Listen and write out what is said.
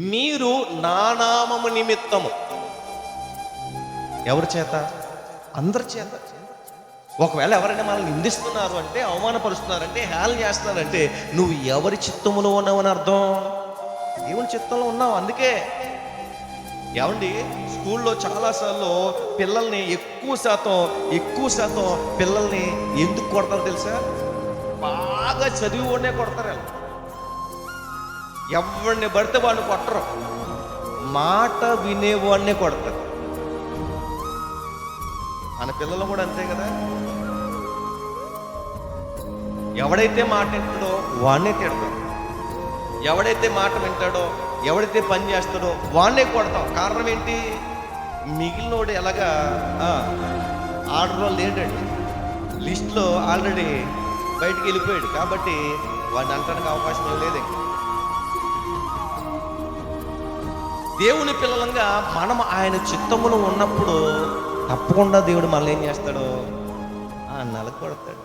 మీరు నా నామము నిమిత్తము. ఎవరి చేత? అందరి చేత. ఒకవేళ ఎవరైనా మనల్ని నిందిస్తున్నారు అంటే అవమానపరుస్తున్నారంటే హేళన చేస్తున్నారంటే నువ్వు ఎవరి చిత్తములో ఉన్నావని అర్థం? దేవుని చిత్తంలో ఉన్నావు అందుకే. ఏమండి? స్కూల్లో చాలాసార్లు పిల్లల్ని ఎక్కువ శాతం ఎక్కువ శాతం పిల్లల్ని ఎందుకు కొడతారు తెలుసా? బాగా చదివి కొడతారు ఎవరిని పడితే వాడిని కొట్టరు. మాట వినేవాడినే కొడతారు. మన పిల్లలు కూడా అంతే కదా? ఎవడైతే మాట వింటాడో వాడినే తిడతాడు ఎవడైతే మాట వింటాడో ఎవడైతే పని చేస్తాడో వాడినే కొడతాం. కారణం ఏంటి? మిగిలినోడు ఎలాగా? ఆర్డర్లో లేడండి. లిస్ట్లో ఆల్రెడీ బయటికి వెళ్ళిపోయాడు. కాబట్టి వాడిని అంటానికి అవకాశం లేదు దేవుని పిల్లలంగా మనం ఆయన చిత్తములో ఉన్నప్పుడు తప్పకుండా దేవుడు మళ్ళీ ఏం చేస్తాడు? ఆ నలకొడతాడు.